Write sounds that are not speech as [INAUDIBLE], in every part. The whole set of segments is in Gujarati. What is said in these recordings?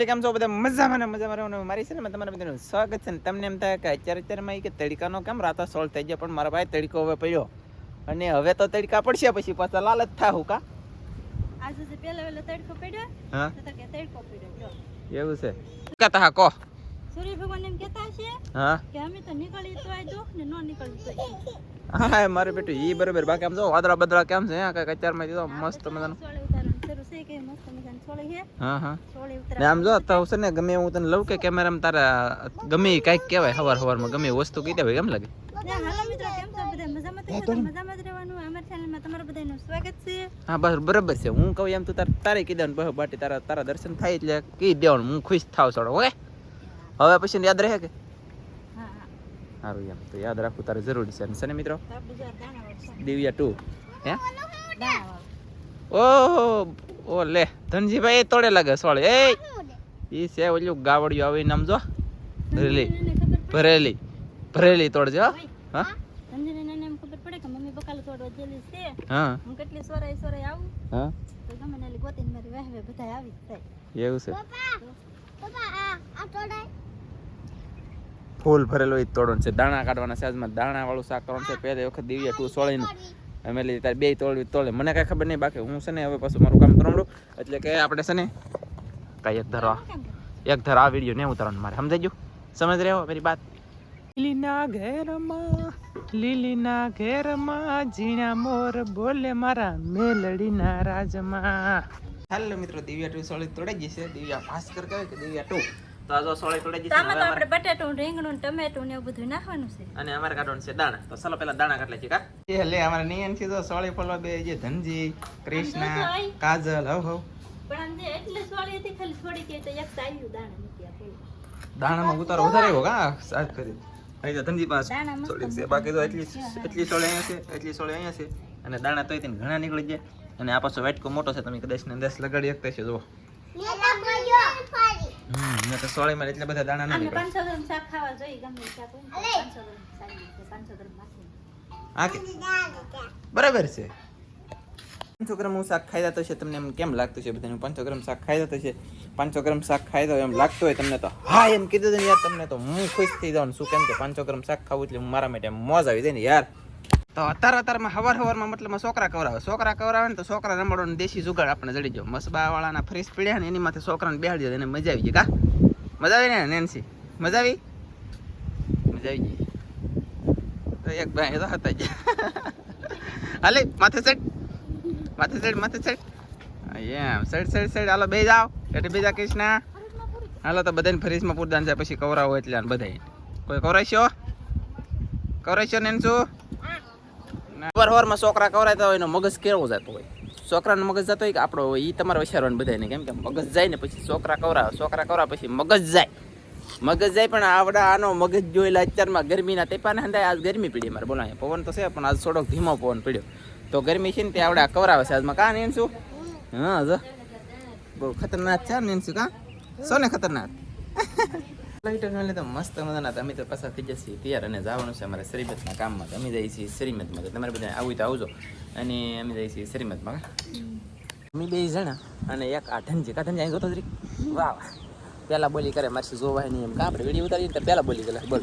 કેમ છો બધા મજામાં ને મજામાં રહેવાનું મારી છે ને તમારા બધાનું સ્વાગત છે ને તમને એમ થાય કે અત્યારે અત્યારમાં કે તડકાનો કેમ રાતો સોલ્વ થઈ જાય પણ મારા ભાઈ તડકો હવે પડ્યો. અને હવે તો તડકા પડશે પછી પાછા આજે જે હા. કે એવું છે. કહેતા હા કો સૂર્ય ભગવાન એમ કહેતા છે હા. કે અમે તો નીકળી તો આ દુઃખ ને નો નીકળી તો હા મારે બેટું ઈ બરોબર. બાકી આમ જો વાદળા બદળા કેમ છે? હા કઈ અત્યારમાં તો મસ્ત મજાનું. આમ જો તો છે ને ગમે હું તને લઉં કે કેમેરામાં તારા ગમે કાંઈક કહેવાય હવાર હવારમાં ગમે વસ્તુ લાગે? હાલો મિત્રો કેમ છે હા બસ બરાબર છે. હું કહું એમ તું તાર તારે કીધા ને બાટી તારા તારા દર્શન થાય એટલે કહી દેવાનું હું ખુશ થાવ છોડો ઓકે? હવે પછી યાદ રહે કે? સારું એમ તો યાદ રાખવું તારે જરૂરી છે. અને છે ને મિત્રો. દિવ્યા ટુ. હે. ઓહો ઓ લે ધનજીભાઈ એ તોડે લાગે સોળ. એ ઈ છે ઓલું ગાવડિયું આવી નામ જો. ભરેલી. ભરેલી. ભરેલી તોડજો હા. ફૂલ ભરેલો તોડવાનું છે. દાણા કાઢવાના છે. આજમાં દાણા વાળું શાક કરવાનું છે. પહેલી વખત દિવ્યા તું સોળીનું. અમે લીધી તારે બે તોડવી તોડે. મને કાંઈ ખબર નહીં બાકી હું છે ને હવે પાછું મારું કામ કરવાનું એટલે કે આપણે છે ને કાંઈ એક ધરો. એક ધર આ વીડિયો ને ઉતારવાનું મારે. સમજાઈ ગયું? સમજ રહ્યો મારી વાત? લીલીના ઘેરમાં લીલીના ઘેરમાં ઝીણા મોર બોલે મારા મેલડીના રાજમાં. હાલો મિત્રો દિવ્યા ટુ સોળી તોડાઈ જશે દિવ્યા ભાસ્કર કહેવાય કે દિવ્યા ટુ. તો જો સોળી તોડાઈ આમાં તો અમારે- આપણે બટાટું રીંગણું ટમેટું ને એવું બધું નાખવાનું છે. અને અમારે કાઢવાનું છે દાણા. તો ચાલો પેલા દાણા કાઢ લઈએ કા? એ લે અમારે નિયન છે તો સોળે ફોલવા બે જે ધનજી કૃષ્ણ કાજલ હવ હવ. પણ આમ જે એટલે સોળે હતી ખાલી થોડી કે તો એક સાયું દાણા મૂકી દાણામાં ઉતારો વધારે આવ્યો કા? સાજ કરી. અહીં તો ધનજી પાસે સોળે છે. બાકી તો એટલી એટલી સોળે અહીંયા છે એટલી સોળે અહીંયા છે. અને દાણા તોય તેને ઘણા નીકળી જાય અને આ પાછો વાટકો મોટો છે તમે કદાચ ને દસ લગાડી શકતા છે જુઓ. હમ મેં તો સોળીમાં એટલા બધા દાણા ના આને નીકળે પાંચસો ગ્રામ શાક ખાવા જોઈએ ગમે શાક હોય પાંચસો ગ્રામ શાક રીતે પાંચસો ગ્રામ નાખીને હા કે? બરાબર છે. પાંચસો ગ્રામ હું શાક ખાઈ જતો છે તમને એમ કેમ લાગતું છે બધાને? પાંચસો ગ્રામ શાક ખાઈ જતો છે પાંચસો ગ્રામ શાક ખાઈ દો એમ લાગતું હોય તમને તો? હા એમ કીધું યાર તમને તો હું ખુશ થઈ જાઉં શું કેમ કે પાંચસો ગ્રામ શાક ખાવું એટલે મારા માટે મોજ આવી જાય ને યાર. તો અત્યારે અત્યારમાં હવાર હવારમાં મતલબ છોકરા કવરાવે. છોકરા કવરાવે ને તો છોકરા રમાડો દેશી જુગાડ આપણે જડી જાવ મસબા વાળાના ફ્રીજ પીડ્યા ને એની માથે છોકરાને બેહાડી દે એને મજા આવી જાય. કા? મજા આવી ને, નેન્સી? મજા આવી? મજા આવી ગઈ. તો એક ભાઈ તો હતા જ. હાલે, માથે સેટ માથે સેટ માથે સેટ એમ સેટ સેટ સેટ હાલો, બે જાઓ. એટલે બે જા, કૃષ્ણા. હાલો, તો બધાને ફરીજમાં પૂરદાન જાય પછી કવરાવો એટલે બધા કોઈ કવરાશો કવરાશો ને શું વારમાં છોકરા કવરાતા હોય એનો મગજ કેવો જતો હોય. છોકરાનો મગજ જતો હોય કે આપણો એ તમારે વિચારવાનું બધાને કેમ કે મગજ જાય ને પછી છોકરા કવરાવે છોકરા કવરા પછી મગજ જાય. મગજ જાય પણ આવડા આનો મગજ જોયેલા અત્યારમાં ગરમીના તેપાને હંધાય, આજ ગરમી પડી મારે બોલો પવન તો છે, પણ આજ થોડોક ધીમો પવન પડ્યો. તો ગરમી છે ને તે આવડા કવરાવે છે આજમાં. કાં નેનશું હા, જો. બહુ ખતરનાક છે નેનશું કાં? સોને ખતરનાક? લાઈટર એટલે તો મસ્ત મજાના તમે તો પાછા થઈ જશે તૈયાર અને જવાનું છે અમારે શ્રીમતના કામમાં. અમે જઈએ છીએ શ્રીમતમાં. તમારે બધા આવું તો આવજો. અને અમે જઈએ છીએ શ્રીમતમાં. અમે બે જણા અને એક આ ધનજી. કા ધનજી જોતો જરી વાહ. વાહ બોલી કરે મારસી જોવાય નહીં એમ. કા આપણે વીડિયો ઉતારીએ તો પહેલાં બોલી ગયેલા બોલ.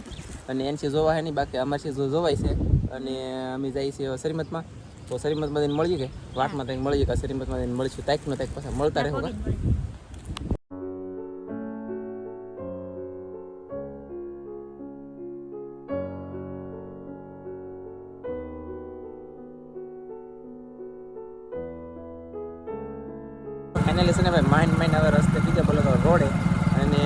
અને એનસી જોવાય નહીં, બાકી અમારસી જો જોવાય છે. અને અમે જઈએ છીએ શ્રીમતમાં. તો શ્રીમતમાં જઈને મળીએ કે? વાટમાં તઈને મળીએ કે શ્રીમતમાં જઈને મળીશું? તાઈક નો તાઈક પાછા મળતા રહો ફાઇનલી છે ને ભાઈ માઇન્ડ માઇન્ડ હવે રસ્તે બીજા બોલો તો રોડે અને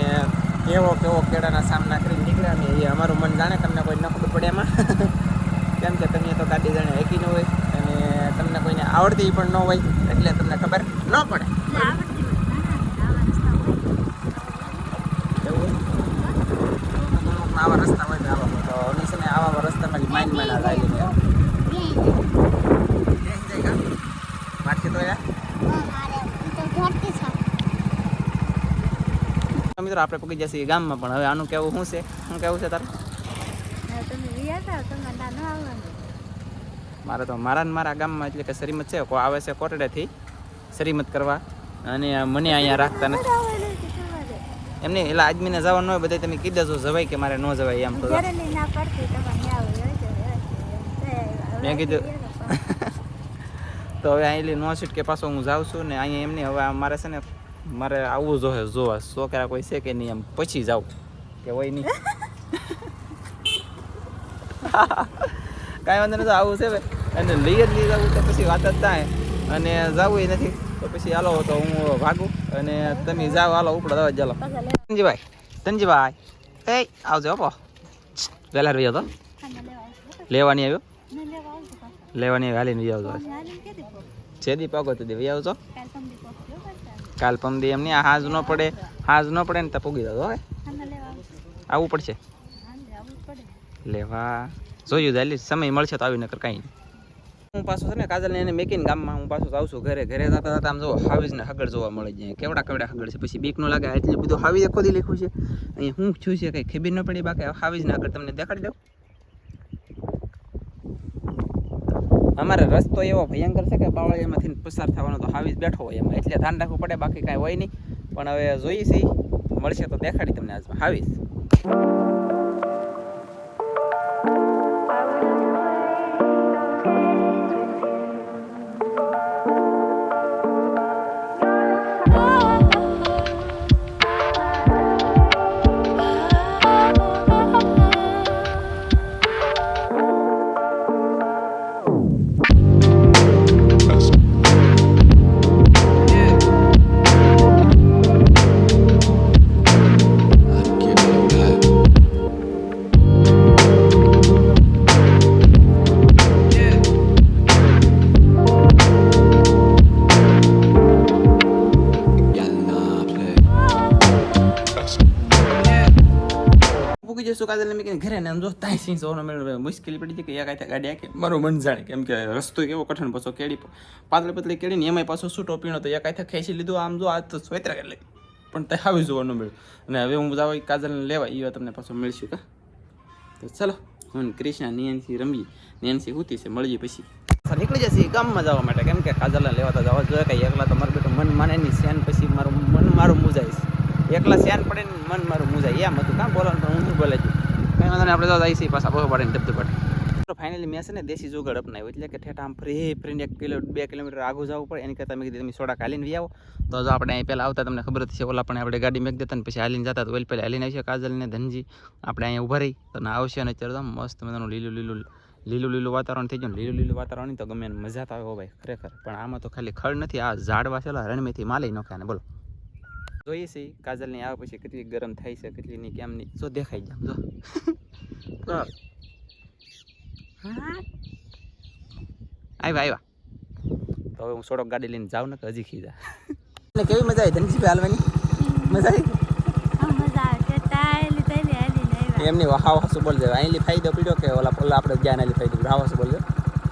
કેવો કેવો કેળાના સામના કરી નીકળ્યા ને એ અમારું મન જાણે તમને કોઈ ન ખબર પડે એમાં. [LAUGHS] કેમ કે તમે તો ગાડી જાણે એકી ન હોય અને તમને કોઈને આવડતી પણ ન હોય એટલે તમને ખબર ન પડે? આવા રસ્તા હોય આવા. તો અમે છે ને આવા રસ્તામાં માઇન માઇન્ડ લાગી ગયા મારથી તો યાર મિત્રો આપણે પગી જશે ગામમાં પણ. હવે આનું કેવું શું છે? શું કેવું છે તારું? મારે તો મારા ને મારા ગામમાં એટલે કે શ્રીમત છે. આવે છે કોટડેથી શ્રીમત કરવા. અને મને અહીંયા રાખતા નથી. એમને એટલે આદમીને જવાનું હોય બધા તમે કીધા છો જવાય કે મારે ન જવાય? એમ તો. મેં કીધું તો હવે અહીં નો સીટ કે પાછો હું જાઉં છું ને અહીંયા એમની હવે મારે છે ને મારે આવવું જોઈએ જોવા. છોકરા કોઈ છે કે નહીં એમ પછી જાઉં. કે હોય નહીં. કાંઈ વાંધો નથી આવું છે અને લઈ જ લઈ જવું તો પછી વાત જ થાય. અને જવું એ નથી તો પછી હાલો તો હું ભાગું. અને તમે જાઓ હાલો ઉપડો દવા ચાલો તનજીભાઈ ધનજીભાઈ. એ આવજો પો. વહેલા રહ્યો તો. લેવાની આવ્યો? લેવાની હાલીને આવજો છે પહોંચ? જેદી તો દેવી આવજો. કાલ પમદી એમ નહીં હાજ ન પડે હાજ ન પડે ને તો પૂગી દો હવે. આવવું પડશે. લેવા. જોયું દાલી સમય મળશે તો આવી નકર કાંઈ નહીં. હું પાછું છે ને કાજલને એને મેકીને ગામમાં હું પાછું આવું છું ઘરે. ઘરે જતા જતા આમ જો હાવીજને હગડ જોવા મળે છે. કેવડા કેવડા હગડ છે. પછી બીક નો લાગે એટલે બધું હાવીજે ખોદી લખ્યું છે. અહીંયા હું છું છે કઈ ખબર ન પડી બાકી. હાવીજને આગળ તમને દેખાડી દઉં. અમારે રસ્તો એવો ભયંકર છે કે બાવળિયામાંથી પસાર થવાનો તો હાવી બેઠો હોય એમાં. એટલે ધ્યાન રાખવું પડે, બાકી કાંઈ હોય નહીં. પણ હવે જોઈએ છીએ મળશે તો દેખાડી તમને આજમાં. હાવીજ પૂકી જશું કાજલ મેં કીધું, ઘરે ને આમ જો તાઈ સિંહ મેળવે મુશ્કેલી પડી હતી કે યા કાંઈ ગાડી આખી મારું મન જાણે કેમ કે રસ્તો એવો કઠણ પાછો કેડી પાતળી પતલી કેડી ને એમાંય પાછો છૂટો પીણો તો એક આથે ખેંચી લીધું, આમ જો આ તો સ્વેતરા એટલે પણ તે આવી જોવાનું મળ્યું અને હવે હું જાવ કાજલને લેવા એ તમને પાછો મળશું, કા? તો ચલો, હું ક્રિષ્ના નિયનસી રમી. નિયનસી હુતી છે, મળીએ પછી. નીકળી જશે ગામમાં જવા માટે, કેમ કે કાજલને લેવા તો જવા જોઈએ કે એકલા તો મારું બેટું મન માને નહીં સેન પછી મારું મન મારું મુજાઈશ એકલા સેન પડે ને મન મારું મુજાય. એમ હતું. કાં બોલવાનું, પણ હું બોલે છું? કંઈ વાંધો આપણે તો આવી પાછા બહુ પડે ને ધબધબ પડે ફાઇનલી મેં છે ને દેશી જુગાડ અપનાવ્યો. એટલે કે ઠેઠ આમ ફ્રી, ફ્રીને એક કિલો, બે કિલોમીટર આગું જવું પડે. એની કરતાં મેં કીધું, તમે સોડા હાલીને વી આવો તો જો આપણે અહીં પહેલાં આવતા, તમને ખબર છે ઓલા પણ આપણે ગાડી મેક દેતા ને પછી હાલીને જતા. તો ઓલ પહેલાં હાલીને આવશે, કાજલ ને ધનજી. આપણે અહીંયા ઊભા રહી. તો આવશે અને અત્યારે તો મસ્ત મજાનું લીલું લીલું લીલું લીલું વાતાવરણ થઈ ગયું લીલું લીલું વાતાવરણ તો ગમે મજા તો આવે ભાઈ, ખરેખર. પણ આમાં તો ખાલી ખડ નથી, આ ઝાડવા છે, ઓલા રણમેથી માલી નોખ્યા ને, બોલો. જોઈએ છે કાજલની આવે પછી કેટલી ગરમ થાય છે કેટલી નહીં કેમ નહીં. જો દેખાઈ જામ જો. [LAUGHS] આવ્યા આવ્યા તો હવે હું સોડોક ગાડી લઈને જાઉં ને કે હજી ખીજા ને કેવી મજા આવી ધનજીભાઈ હાલવાની? મજા આવી? એમની હાવ હાસુ બોલ દે અહીંલી ફાયદો પીડ્યો કે ઓલા ઓલા આપણે ગયા આલી ફાયદો પીડ્યો? હાવ હાસુ બોલ દે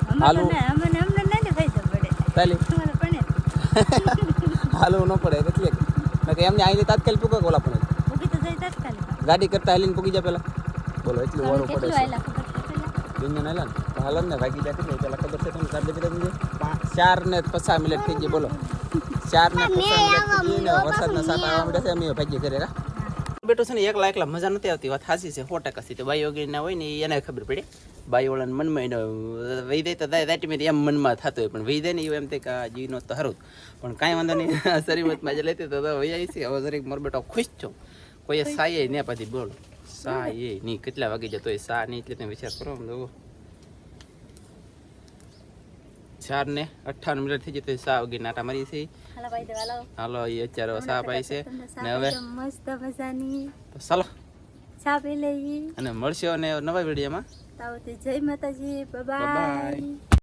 અમને હાલું. ના- અમને અમને નથી ફાયદો પડે. તાલી તમારે [LAUGHS] ન પડે એટલે કે એમને અહીંથી તાત્કાલિક પૂકે ઓલા પણ ઊભી તો જઈ તાત્કાલિક. ગાડી કરતા હાલીને પૂકી જાય પેલા. બોલો એટલું વારો પડે કેટલું છે આયલા ના? ને તો હાલો ને ભાગી જાય કેટલું પેલા ખબર છે તમને ચાર બજે તમને ચાર ને પચાસ મિનિટ થઈ ગઈ બોલો. ચાર ને પચાસ મિનિટ વરસાદના સાત આવવા માંડ્યા છે અમે ભાગી ઘરે કા બેટો છે ને એકલા એકલા મજા નથી આવતી. વાત સાચી છે સો ટકા સીધી બાઈ વગેરે ના હોય ને એને ખબર પડે. બાઈ વાળાને મનમાં એને વહી દે તો દાટી એમ મનમાં થતું હોય. પણ વહી દે ને એવું એમ તે કે જીવનો તો હરું પણ કાંઈ વાંધો નહીં. [LAUGHS] શરીમતમાં જે લેતી તો વહી આવી છે હવે જરીક મારો બેટો ખુશ છો. કોઈ સાયે ને પછી બોલ. સા એ નહીં. કેટલા વાગી જતો હોય સા નહીં એટલે તમે વિચાર કરો. ને જુઓ ચાર ને અઠ્ઠાવન મિનિટ થઈ જતો સાવ નાટા મારી છે હાલો એ અત્યારે સા પાઈ છે. ને હવે મસ્ત મજાની ચાલો. ચા પી લઈએ. અને મળશે અને નવા વિડીયોમાં. જય માતાજી. બાય